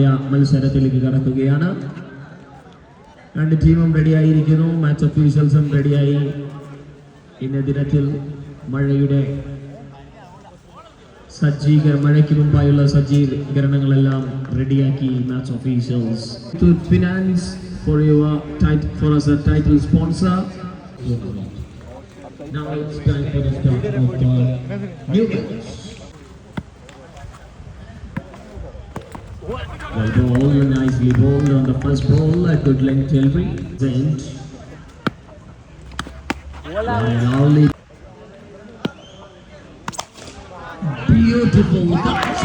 മത്സരത്തിലേക്ക് കടക്കുകയാണ്. രണ്ട് ടീമും റെഡിയായിരിക്കുന്നു. മാച്ച് ഒഫീഷ്യൽസും റെഡിയായി. ഇന്ന ദിനത്തിൽ മഴയുടെ സജ്ജീകര മഴയ്ക്ക് മുമ്പായുള്ള സജ്ജീകരണങ്ങളെല്ലാം റെഡിയാക്കി match officials finance for your for us title sponsor Now it's time for the start of the new match. Well ball, nicely bowled on the first ball, a uh, good length delivery. Sent. And only beautiful touch.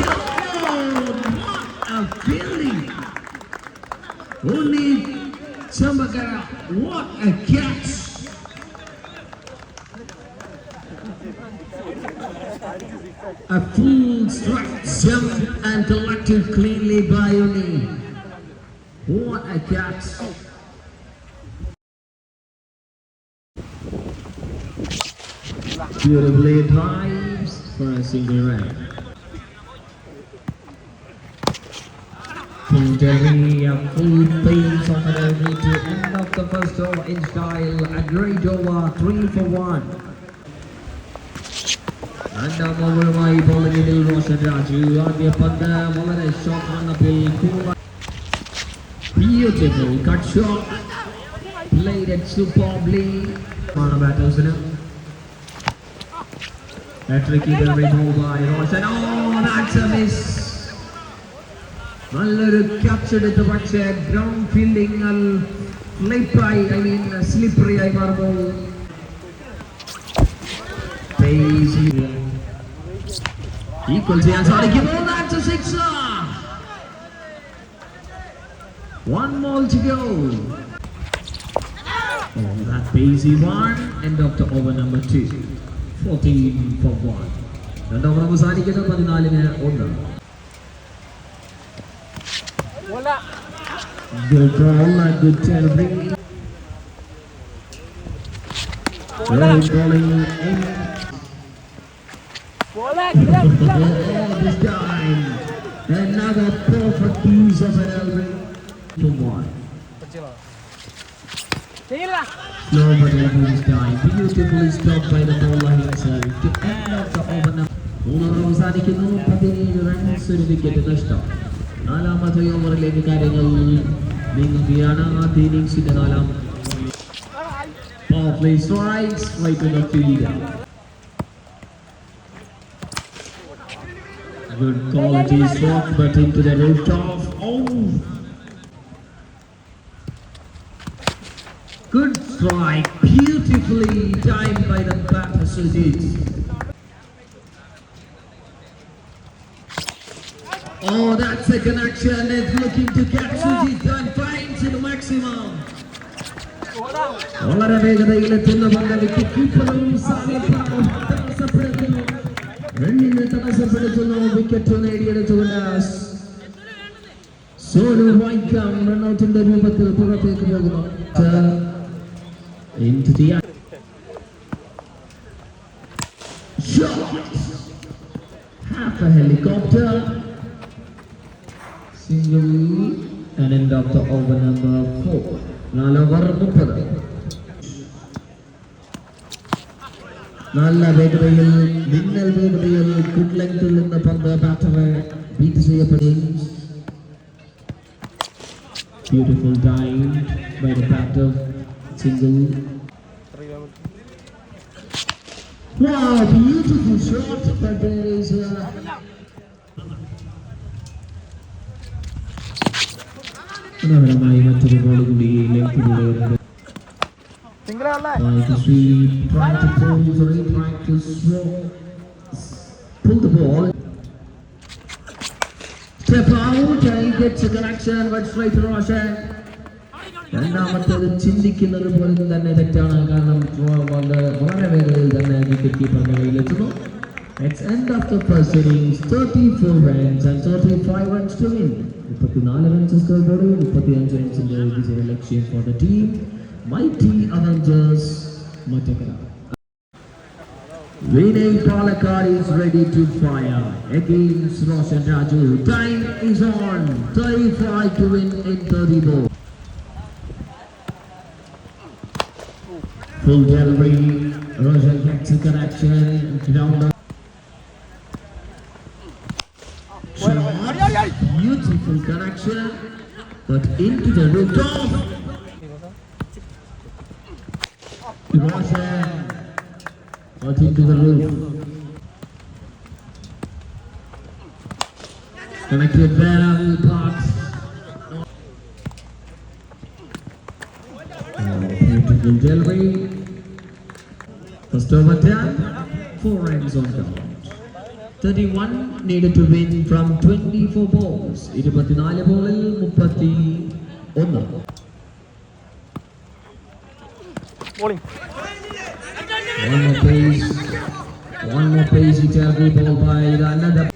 Oh, what a feeling! Only Chambakara, what a catch! A full strike jump and collected cleanly by Oni. What a catch! Beautifully drives for a single. Full delivery, a full pace an delivery to end of the first over in style. A great over, three for one. രണ്ടാം ഓവറുമായി ബോളിംഗിൽ റോഷൻ രാജു ആദ്യ പന്ത് വളരെ shot miss. നല്ലൊരു catch എടുത്ത്. പക്ഷേ ground fielding I mean slippery ആയി മാറുമ്പോൾ equal ചെയ്യാൻ സാധിക്കുമോ That's a sixer. One more to go. Oh, that Basie one. End of the over number two. 14 for one. രണ്ടാം ഓവർ അവസാനിക്കുന്ന പതിനാലിന് ഒന്ന് Good ball, a good delivery. Well bowling in. Oh, this time. Another perfect piece of an elbow. To one. But level this. Beautifully stopped by the bowler himself. To end of the over number. മൂന്നോവർ അവസാനിക്കുന്നു പതിനേഴ് runs ഒരു wicket നഷ്ടം നാലാമത്തെ ഓവറിലേക്ക് കാര്യങ്ങൾ നീങ്ങുകയാണ് ആദ്യ ഇന്നിംഗ്സിന്റെ നാലാം Power play strikes right to the field. Good quality shot, but into the rooftop. Oh! Good strike, beautifully timed by the batter Sujit. Oh, that's a connection. It's looking to catch Sujit and finds it maximum. വളരെ വേഗതയിലെത്തുന്ന പന്ത് wicket കീപ്പറും സാന്നിധ്യവും തടസ്സപ്പെടുത്തുന്നു റണ്ണിനെ തടസ്സപ്പെടുത്തുന്ന wicket നേടിയെടുത്തുകൊണ്ട് സോനു വൈക്കം റണ്ണൌട്ടിന്റെ രൂപത്തിൽ പുറത്തേക്ക് പോകുന്നു. എന്ത് ചെയ്യാൻ? Helicopter single and end of the over number 4 നാല് ഓവർ മുപ്പത്. നല്ല വേഗതയിൽ മിന്നൽ വേഗതയിൽ ഗുഡ് ലെങ്തിൽ നിന്ന് പന്ത് ബാറ്ററെ ബീറ്റ് ചെയ്യപ്പെടും Beautiful time by the batter single. Wow, beautiful shot, but there is a മനോഹരമായി മറ്റൊരു ബോൾ കൂടി സിംഗിളാണല്ലേ Pull the ball. Step out and gets a connection but straight to Roshan. രണ്ടാമത്തേത് ചിന്തിക്കുന്നത് പോലും തന്നെ തെറ്റാണ് കാരണം വളരെ വേഗത്തിൽ തന്നെ വിക്കറ്റ് കീപ്പറിന്റെ കയ്യിലെത്തുന്നു It's end of the proceedings, 34 runs and 35 runs to win. 34 runs scoreboard, 35 runs in the lexi for the team. Mighty Avengers Matakara. Vinay Palakar is ready to fire against Roshan Raju. Time is on. 35 to win in 30 ball. Full delivery. Roshan gets a connection. Down the Shot. Beautiful connection. But into the rooftop. Roshan. Got into the roof. Connected well, but Oh, beautiful delivery. First over 10, four runs on count. 31 needed to win from 24 balls. 24 ബോളിൽ 31 bowling One more pace. One more pace. Every ball by another.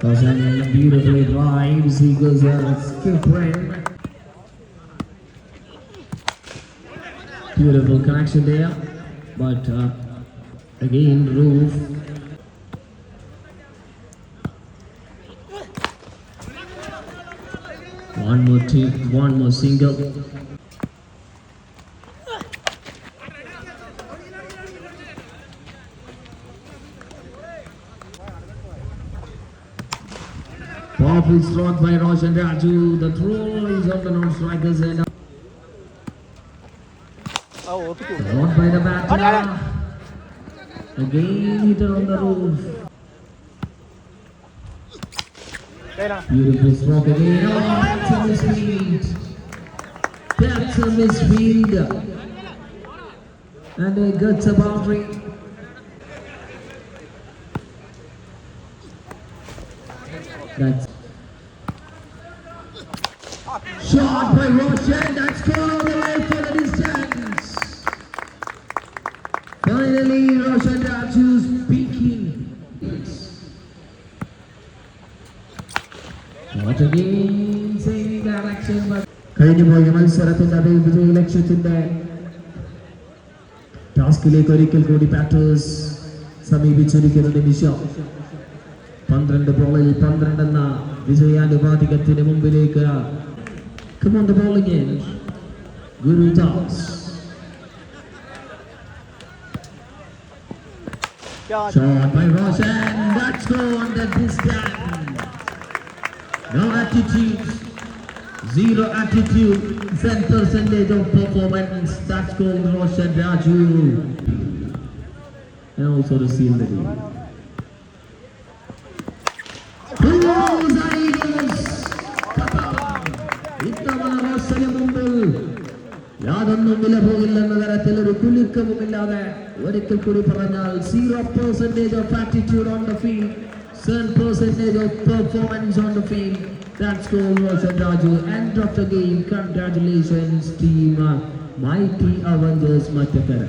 Cousin beautifully drives. He goes a skip ring. Beautiful connection there. But uh, again, roof. One more team, one more single. Powerful struck by Roshan Raju. The throw is on the non-strikers end. Oh, Brought by the batter. Again hit on the roof. Beautiful stroke again. Oh, that's a misfield. That's a misfield. And a good a boundary. That's shot by Roshan. That's gone all the way for the distance. Finally, Roshan Raju speaking. Not again that direction, but കഴിഞ്ഞുപോയ മത്സരത്തിന്റെ അതേ വിജയ ലക്ഷ്യത്തിന്റെ ടാസ്കിലേക്ക് ഒരിക്കൽ കൂടി batters സമീപിച്ചിരിക്കുന്ന നിമിഷം പന്ത്രണ്ട് ബോളിൽ പന്ത്രണ്ട് എന്ന വിജയാനുപാതികത്തിന് മുമ്പിലേക്ക് Come on the bowling in. Guru Das. Shot by Roshan. That's gone the distance. No attitude. Zero attitude. 10 percentage of performance. That's called Roshan Raju. And also the seal the. യാതൊന്നും വില പോകില്ലെന്ന തരത്തിൽ ഒരു കുലുക്കവുമില്ലാതെ ഒരിക്കൽ കൂടി പറഞ്ഞാൽ zero percentage of attitude on the field seven percentage of performance on the field that's goal Roshan Raju end of the game congratulations team mighty Avengers Mattakkara